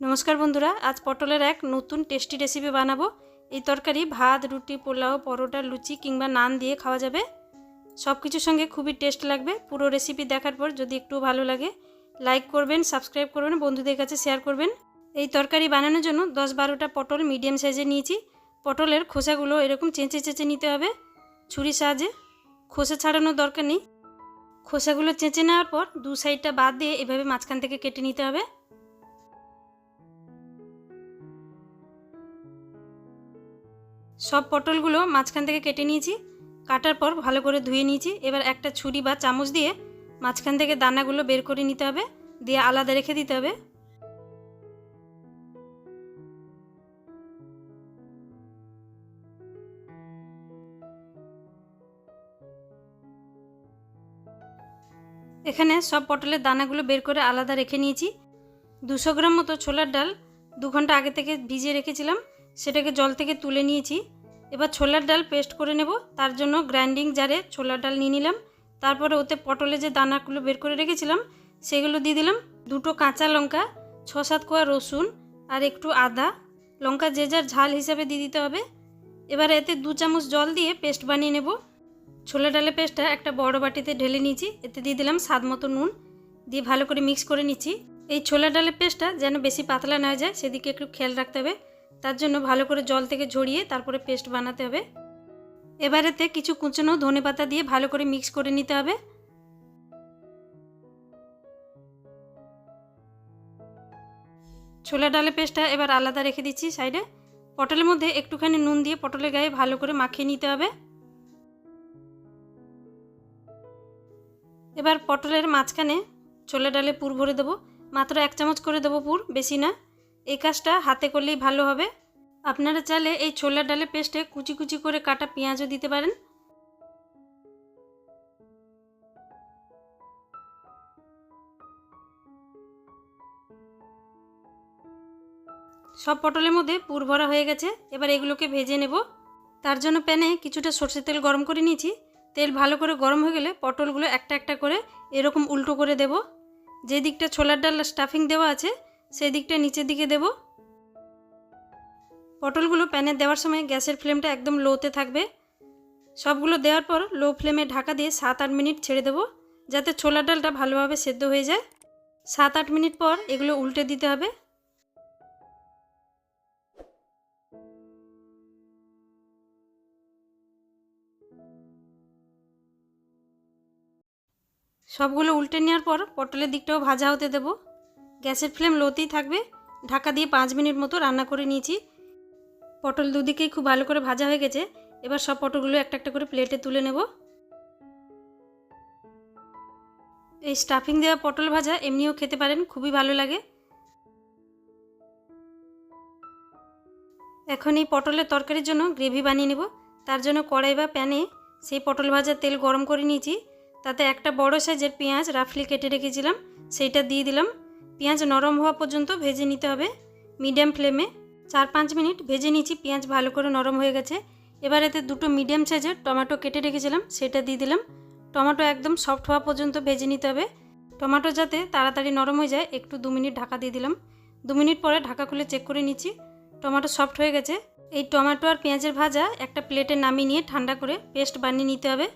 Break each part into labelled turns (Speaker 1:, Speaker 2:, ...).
Speaker 1: নমস্কার বন্ধুরা, আজ পটলের এক নতুন টেস্টি রেসিপি বানাবো। এই তরকারি ভাত, রুটি, পোলাও, পরোটা, লুচি কিংবা নান দিয়ে খাওয়া যাবে। সব কিছুর সঙ্গে খুবই টেস্ট লাগবে। পুরো রেসিপি দেখার পর যদি একটু ভালো লাগে লাইক করবেন সাবস্ক্রাইব করবেন, বন্ধুদের কাছে শেয়ার করবেন। এই তরকারি বানানোর জন্য দশ বারোটা পটল মিডিয়াম সাইজে নিয়েছি। পটলের খোসাগুলো এরকম চেঁচে চেঁচে নিতে হবে। ছুরির সাহায্যে খোসা ছাড়ানোর দরকার নেই। খোসাগুলো চেঁচে নেওয়ার পর দু সাইডটা বাদ দিয়ে এভাবে মাঝখান থেকে কেটে নিতে হবে। সব পটলগুলো মাঝখান থেকে কেটে নিয়েছি, কাটার পর ভালো করে ধুয়ে নিয়েছি। এবার একটা ছুরি বা চামচ দিয়ে মাঝখান থেকে দানাগুলো বের করে নিতে হবে, দিয়ে আলাদা রেখে দিতে হবে। এখানে সব পটলের দানাগুলো বের করে আলাদা রেখে নিয়েছি। দুশো গ্রাম মতো ছোলার ডাল দু ঘণ্টা আগে থেকে ভিজিয়ে রেখেছিলাম। সেটাকে জল থেকে তুলে নিয়েছি। এবার ছোলার ডাল পেস্ট করে নেব। তার জন্য গ্রাইন্ডিং জারে ছোলার ডাল নিয়ে নিলাম। তারপরে ওতে পটলে যে দানাগুলো বের করে রেখেছিলাম, সেগুলো দিয়ে দিলাম। দুটো কাঁচা লঙ্কা ছ সাত কোয়া রসুন আর একটু আদা। লঙ্কা যে যার ঝাল হিসাবে দিয়ে দিতে হবে। এবার এতে দু চামচ জল দিয়ে পেস্ট বানিয়ে নেব। ছোলা ডালের পেস্টটা একটা বড় বাটিতে ঢেলে নিয়েছি। এতে দিয়ে দিলাম স্বাদ মতো নুন। দিয়ে ভালো করে মিক্স করে নিচ্ছি। এই ছোলা ডালের পেস্টটা যেন বেশি পাতলা না হয়ে যায়, সেদিকে একটু খেয়াল রাখতে হবে। তার জন্য ভালো করে জল থেকে ঝরিয়ে তারপরে পেস্ট বানাতে হবে। এবারেতে কিছু কুচনো ধনে পাতা দিয়ে ভালো করে মিক্স করে নিতে হবে। ছোলা ডালে পেস্টটা এবার আলাদা রেখে দিচ্ছি সাইডে। পটলের মধ্যে একটুখানি নুন দিয়ে পটলের গায়ে ভালো করে মাখিয়ে নিতে হবে। এবার পটলের মাঝখানে ছোলা ডালে পুর ভরে দেবো। মাত্র এক চামচ করে দেবো পুর, বেশি না। এই কাজটা হাতে করলেই ভালো হবে। আপনারা চাইলে এই ছোলার ডালের পেস্টে কুচি কুচি করে কাটা পেঁয়াজও দিতে পারেন। সব পটলের মধ্যে পুর ভরা হয়ে গেছে। এবার এগুলোকে ভেজে নেব। তার জন্য প্যানে কিছুটা সর্ষের তেল গরম করে নিয়েছি। তেল ভালো করে গরম হয়ে গেলে পটলগুলো একটা একটা করে এরকম উল্টো করে দেব। যে দিকটা ছোলার ডাল স্টাফিং দেওয়া আছে সেই দিকটা নিচের দিকে দেব। পটলগুলো প্যানে দেওয়ার সময় গ্যাসের ফ্লেমটা একদম লোতে থাকবে। সবগুলো দেওয়ার পর লো ফ্লেমে ঢাকা দিয়ে সাত আট মিনিট ছেড়ে দেবো, যাতে ছোলার ডালটা ভালোভাবে সেদ্ধ হয়ে যায়। সাত আট মিনিট পর এগুলো উল্টে দিতে হবে। সবগুলো উল্টে নেওয়ার পর পটলের দিকটাও ভাজা হতে দেব। গ্যাসের ফ্লেম লোতেই থাকবে। ঢাকা দিয়ে পাঁচ মিনিট মতো রান্না করে নিয়েছি। পটল দুদিকেই খুব ভালো করে ভাজা হয়ে গেছে। এবার সব পটলগুলো একটা একটা করে প্লেটে তুলে নেব। এই স্টাফিং দেওয়া পটল ভাজা এমনিও খেতে পারেন, খুবই ভালো লাগে। এখন এই পটলের তরকারির জন্য গ্রেভি বানিয়ে নেব। তার জন্য কড়াই বা প্যানে সেই পটল ভাজার তেল গরম করে নিয়েছি। তাতে একটা বড় সাইজের পেঁয়াজ রাফলি কেটে রেখেছিলাম। সেইটা দিয়ে দিলাম। পেঁয়াজ নরম হওয়া পর্যন্ত ভেজে নিতে হবে। মিডিয়াম ফ্লেমে চার পাঁচ মিনিট ভেজে নিয়েছি, পেঁয়াজ ভালো করে নরম হয়ে গেছে। এবার এতে দুটো মিডিয়াম সাইজের টমেটো কেটে রেখেছিলাম, সেটা দিয়ে দিলাম। টমেটো একদম সফট হওয়া পর্যন্ত ভেজে নিতে হবে। টমেটো যাতে তাড়াতাড়ি নরম হয়ে যায়, একটু দু মিনিট ঢাকা দিয়ে দিলাম। দু মিনিট পরে ঢাকা খুলে চেক করে নিচ্ছি, টমেটো সফট হয়ে গেছে। এই টমেটো আর পেঁয়াজের ভাজা একটা প্লেটে নামিয়ে নিয়ে ঠান্ডা করে পেস্ট বানিয়ে নিতে হবে।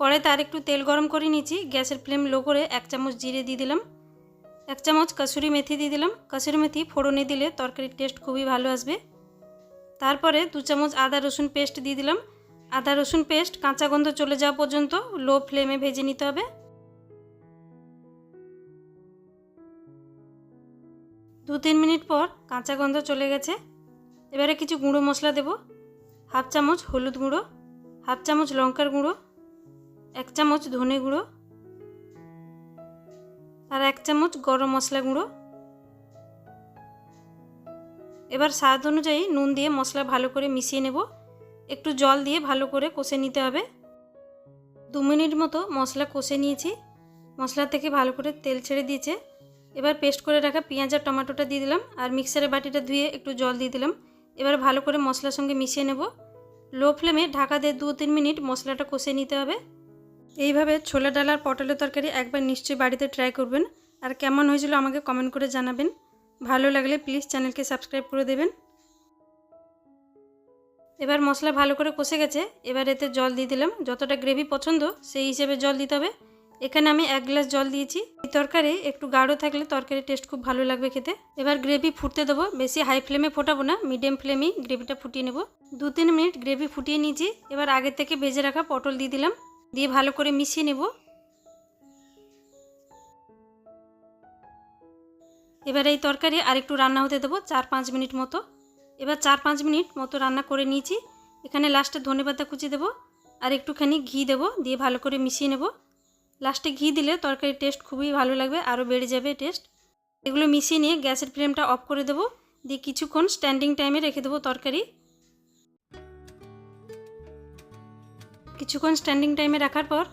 Speaker 1: কড়াইতে আর একটু তেল গরম করে নিচ্ছি গ্যাসের ফ্লেম লো করে এক চামচ জিরে দিয়ে দিলাম। এক চামচ কসুরি মেথি দিয়ে দিলাম। কসুরি মেথি ফোড়নে দিলে তরকারির টেস্ট খুবই ভালো আসবে। তারপরে দু চামচ আদা রসুন পেস্ট দিয়ে দিলাম। আদা রসুন পেস্ট কাঁচা গন্ধ চলে যাওয়া পর্যন্ত লো ফ্লেমে ভেজে নিতে হবে। দু তিন মিনিট পর কাঁচা গন্ধ চলে গেছে। এবারে কিছু গুঁড়ো মশলা দেব। হাফ চামচ হলুদ গুঁড়ো, হাফ চামচ লঙ্কার গুঁড়ো, এক চামচ ধনে গুঁড়ো আর এক চামচ গরম মশলা গুঁড়ো। এবার স্বাদ অনুযায়ী নুন দিয়ে মশলা ভালো করে মিশিয়ে নেব। একটু জল দিয়ে ভালো করে কষে নিতে হবে। দু মিনিট মতো মশলা কষে নিয়েছি। মশলা থেকে ভালো করে তেল ছেড়ে দিয়েছে। এবার পেস্ট করে রাখা পেঁয়াজ আর টমেটোটা দিয়ে দিলাম আর মিক্সারের বাটিটা ধুয়ে একটু জল দিয়ে দিলাম। এবার ভালো করে মশলার সঙ্গে মিশিয়ে নেব। লো ফ্লেমে ঢাকা দিয়ে দু তিন মিনিট মশলাটা কষে নিতে হবে। এইভাবে ছোলা ডাল আর পটলের তরকারি একবার নিশ্চয়ই বাড়িতে ট্রাই করবেন। আর কেমন হয়েছিল আমাকে কমেন্ট করে জানাবেন। ভালো লাগলে প্লিজ চ্যানেলকে সাবস্ক্রাইব করে দেবেন। এবার মশলা ভালো করে কষে গেছে। এবার এতে জল দিয়ে দিলাম। যতটা গ্রেভি পছন্দ, সেই হিসেবে জল দিতে হবে। এখানে আমি এক গ্লাস জল দিয়েছি। এই তরকারি একটু গাঢ় থাকলে তরকারি টেস্ট খুব ভালো লাগবে খেতে। এবার গ্রেভি ফুটতে দেবো। বেশি হাই ফ্লেমে ফোটাবো না। মিডিয়াম ফ্লেমেই গ্রেভিটা ফুটিয়ে নেব। দু তিন মিনিট গ্রেভি ফুটিয়ে নিয়েছি। এবার আগে থেকে ভেজে রাখা পটল দিয়ে দিলাম। দিয়ে ভালো করে মিশিয়ে নেব। এবার এই তরকারি আরেকটু রান্না হতে দেবো চার পাঁচ মিনিট মতো। এবার চার পাঁচ মিনিট মতো রান্না করে নিয়েছি। এখানে লাস্টে ধনেপাতা কুচি দেবো আর একটুখানি ঘি দেবো দিয়ে ভালো করে মিশিয়ে নেব। লাস্টে ঘি দিলে তরকারির টেস্ট খুবই ভালো লাগবে, আরও বেড়ে যাবে টেস্ট। এগুলো মিশিয়ে নিয়ে গ্যাসের ফ্লেমটা অফ করে দেবো। দিয়ে কিছুক্ষণ স্ট্যান্ডিং টাইমে রেখে দেবো তরকারি। কিছুক্ষণ স্ট্যান্ডিং টাইমে রাখার পর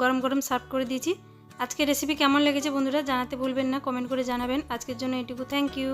Speaker 1: গরম গরম সার্ভ করে দিয়েছি। আজকে রেসিপি কেমন লেগেছে বন্ধুরা জানাতে ভুলবেন না কমেন্ট করে জানাবেন। আজকের জন্য এটুকু। Thank you